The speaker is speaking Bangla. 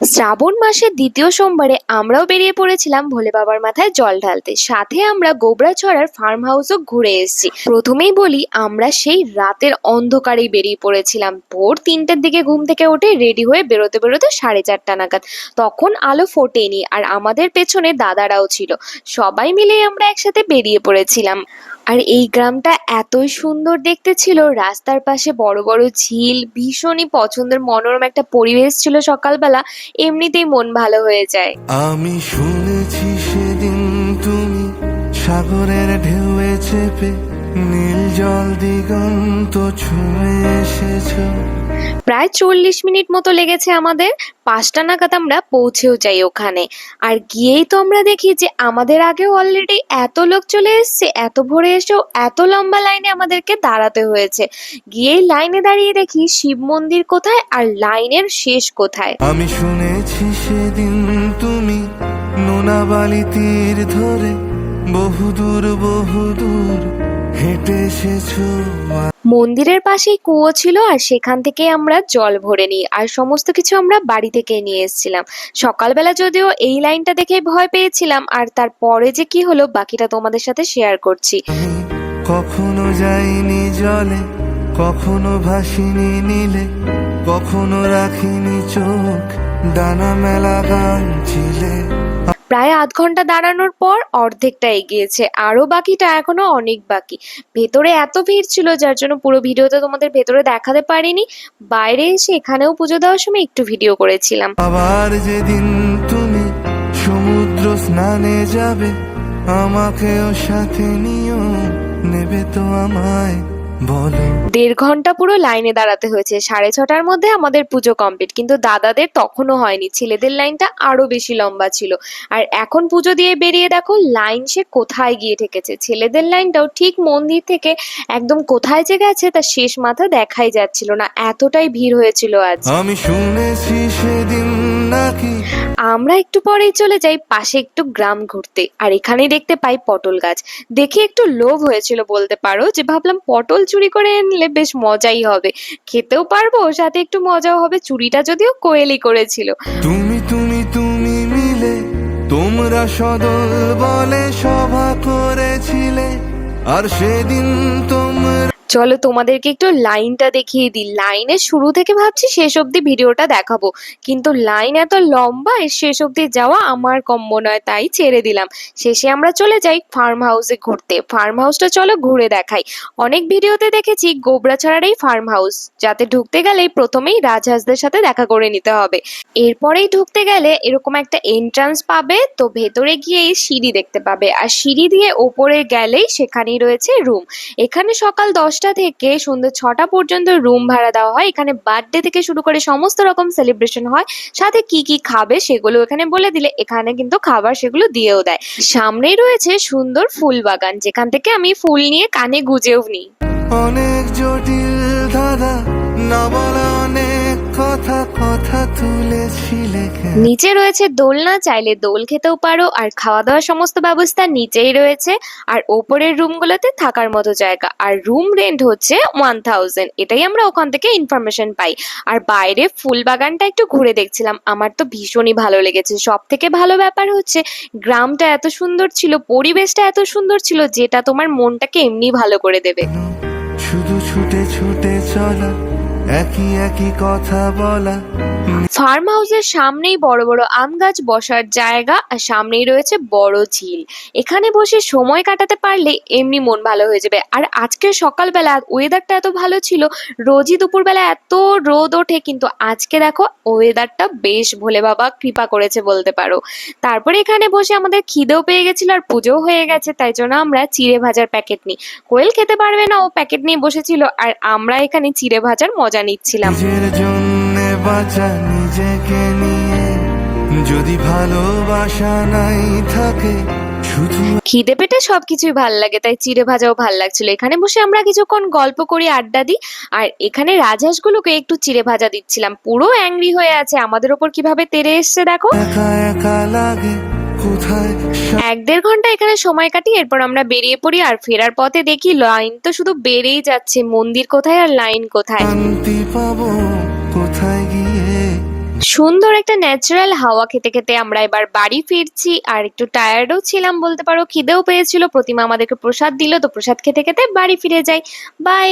শ্রাবণ মাসের দ্বিতীয় সোমবারে আমরাও বেরিয়ে পড়েছিলাম ভোলে বাবার মাথায় জল ঢালতে। সাথে আমরা গোবরাছড়ার ফার্ম হাউসও ঘুরে এসেছি। প্রথমেই বলি, আমরা সেই রাতের অন্ধকারেই বেরিয়ে পড়েছিলাম। ভোর তিনটের দিকে ঘুম থেকে উঠে রেডি হয়ে বেরোতে বেরোতে সাড়ে চারটা নাগাদ। তখন আলো ফোটেনি আর আমাদের পেছনে দাদারাও ছিল। সবাই মিলে আমরা একসাথে বেরিয়ে পড়েছিলাম। আর এই গ্রামটা এতই সুন্দর দেখতে ছিল, রাস্তার পাশে বড় বড় ঝিল, ভীষণই পছন্দের, মনোরম একটা পরিবেশ ছিল সকালবেলা। এমনিতেই মন ভালো হয়ে যায়। আমি শুনেছি সেদিন তুমি সাগরের ঢেউয়ে চেপে নীল জল দিগন্ত ছুঁয়ে এসেছ। প্রায় চল্লিশ মিনিট মতো লেগেছে আমাদের। পাঁচটা নাগাদ আমরা পৌঁছেও যাই ওখানে। আর গিয়েই তো আমরা দেখি যে আমাদের আগেও অলরেডি এত লোক চলে এসেছে, এত ভোরে এসেও এত লম্বা লাইনে আমাদেরকে দাঁড়াতে হয়েছে। গিয়েই লাইনে দাঁড়িয়ে দেখি শিব মন্দির কোথায় আর লাইনের শেষ কোথায়। আমি শুনেছি সেদিন তুমি নোনাবালি তীর ধরে বহুদূর বহুদূর হেঁটে এসেছ মন্দিরের পাশেই কুয়ো ছিল আর সেখান থেকে আমরা জল ভরে নিই। আর সমস্ত কিছু আমরা বাড়ি থেকে নিয়ে এসেছিলাম। সকালবেলা যদিও এই লাইনটা দেখে ভয় পেয়েছিলাম, আর তারপরে যে কি হলো বাকিটা তোমাদের সাথে শেয়ার করছি। কখনো যাইনি জলে, কখনো ভাসিনি নীলে, কখনো রাখিনি চোখ, ডানা মেলা গান ছিলে। প্রায় আধ ঘণ্টা দাঁড়ানোর পর অর্ধেকটা এগিয়েছে। আরও বাকিটা এখনও অনেক বাকি। ভেতরে এত ভিড় ছিল যার জন্য পুরো ভিডিওতে তোমাদের ভেতরে দেখাতে পারিনি। বাইরে এসে এখানেও পুজো দেওয়ার সময় একটু ভিডিও করেছিলাম। আবার যেদিন তুমি সমুদ্র স্নানে যাবে, আমাকেও সাথে নিও নেবে তো আমায়। দেড় ঘণ্টা পুরো লাইনে দাঁড়াতে হয়েছে। সাড়ে ছটার মধ্যে আমাদের পুজো কমপ্লিট। কিন্তু দাদাদের তখনও হয়নি। ছেলেদের লাইনটা আরও বেশি লম্বা ছিল। আর এখন পুজো দিয়ে বেরিয়ে দেখো লাইন সে কোথায় গিয়ে ঠেকেছে? ছেলেদের লাইনটাও ঠিক মন্দির থেকে একদম কোথায় যে গেছে তার শেষ মাথা দেখাই যাচ্ছিল না। এতটাই ভিড় হয়েছিল আজ। আমি শুনেছি সেদিন নাকি আমরা একটু পরেই চলে যাই পাশে একটু গ্রাম ঘুরতে। আর এখানেই দেখতে পাই পটল গাছ। দেখে একটু লোভ হয়েছিল বলতে পারো যে, ভাবলাম পটল চুরি করে আনলে বেশ মজাই হবে। খেতেও পারব, সাথে একটু মজাও হবে। চুরিটা যদিও কোয়েলি করেছিল। তুমি তুমি তুমি মিলে তোমরা সদল বলে সভা করেছিলে। আর সেদিন তোমরা চলো তোমাদেরকে একটু লাইনটা দেখিয়ে দিই। লাইনের শুরু থেকে ভাবছি শেষ অবধি ভিডিওটা দেখাবো। কিন্তু লাইন এত লম্বা, এর শেষ অবধি যাওয়া আমার কম্য নয়, তাই ছেড়ে দিলাম। শেষে আমরা চলে যাই ফার্ম হাউসে ঘুরতে। ফার্ম হাউসটা চলো ঘুরে দেখাই। অনেক ভিডিওতে দেখেছি গোবরাছড়ার এই ফার্ম হাউস যাতে ঢুকতে গেলেই প্রথমেই রাজহাঁসদের সাথে দেখা করে নিতে হবে। এরপরেই ঢুকতে গেলে এরকম একটা এন্ট্রান্স পাবে, তো ভেতরে গিয়েই সিঁড়ি দেখতে পাবে। আর সিঁড়ি দিয়ে ওপরে গেলেই সেখানেই রয়েছে রুম এখানে সকাল দশটা থেকে সন্ধ্যে ছটা পর্যন্ত রুম ভাড়া দেওয়া হয়। এখানে বার্থডে থেকে শুরু করে সমস্ত রকম সেলিব্রেশন হয়। সাথে কি কি খাবে সেগুলো এখানে বলে দিলে, এখানে কিন্তু খাবার সেগুলো দিয়েও দেয়। সামনেই রয়েছে সুন্দর ফুল বাগান, যেখান থেকে আমি ফুল নিয়ে কানে গুজেও নিই অনেক জটিল দাদা না বলা অনেক কথা কথা তুলেছিলে নিচে রয়েছে দোলনা চাইলে দোল খেতেও পারো আর খাওয়া দাওয়ার সমস্ত ব্যবস্থা নিচেই রয়েছে। আর ওপরের রুমগুলোতে থাকার মতো জায়গা। আর রুম রেন্ট হচ্ছে ওয়ান থাউজেন্ড এটাই আমরা ওখান থেকে ইনফরমেশন পাই। আর বাইরে ফুল বাগানটা একটু ঘুরে দেখছিলাম। আমার তো ভীষণই ভালো লেগেছে। সব থেকে ভালো ব্যাপার হচ্ছে গ্রামটা এত সুন্দর ছিল পরিবেশটা এত সুন্দর ছিল যেটা তোমার মনটাকে এমনি ভালো করে দেবে। শুধু ছুটে ছুটে চলা একই একই কথা বলা। ফার্ম হাউসের সামনেই বড় বড় আম গাছ বসার জায়গা আর সামনেই রয়েছে বড় ঝিল। এখানে বসে সময় কাটাতে পারলে এমনি মন ভালো হয়ে যাবে। আর আজকে সকালবেলা ওয়েদারটা এত ভালো ছিল, রোজই দুপুরবেলা এত রোদ ওঠে, কিন্তু আজকে দেখো ওয়েদারটা বেশ ভোলে বাবা কৃপা করেছে বলতে পারো। তারপরে এখানে বসে আমাদের খিদেও পেয়ে গেছিল আর পুজোও হয়ে গেছে, তাই জন্য আমরা চিড়ে ভাজার প্যাকেট নিই। কোয়েল খেতে পারবে না, ও প্যাকেট নিয়ে বসেছিল, আর আমরা এখানে চিড়ে ভাজার মজা নিচ্ছিলাম। বাঁচা নিজেকে নিয়ে। যদি ভালোবাসা নাই থাকে খিদে পেটে সবকিছুই ভালো লাগে তাই চিড়ে ভাজাও ভালো লাগছিল। এখানে বসে আমরা কিছুক্ষণ গল্প করি আড্ডা দিই আর এখানে রাজহাঁসগুলোকে একটু চিড়ে ভাজা দিচ্ছিলাম। পুরো অ্যাংরি হয়ে আছে আমাদের ওপর কীভাবে তেড়ে এসছে দেখো। একা একা লাগে এক দেড় ঘণ্টা এখানে সময় কাটি এরপর আমরা বেরিয়ে পড়ি আর ফেরার পথে দেখি লাইন তো শুধু বেড়েই যাচ্ছে। মন্দির কোথায় আর লাইন কোথায়? কোথায় গিয়ে? সুন্দর একটা ন্যাচারাল হাওয়া খেতে খেতে আমরা এবার বাড়ি ফিরছি আর একটু টায়ার্ডও ছিলাম বলতে পারো খিদেও পেয়েছিল। প্রতিমা আমাদেরকে প্রসাদ দিল তো প্রসাদ খেতে খেতে বাড়ি ফিরে যাই। বাই